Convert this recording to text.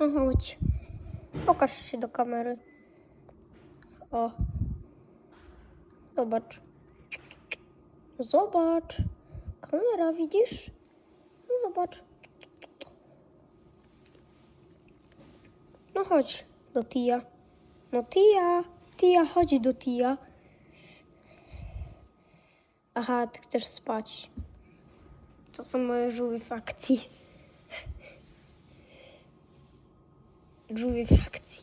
No chodź. Pokaż się do kamery. O. Zobacz. Zobacz. Kamera, widzisz? No zobacz. No chodź do Tia. No Tia. Tia, chodź do Tia. Aha, ty chcesz spać. To są moje żółwie fakcji. Żółwie fakcji.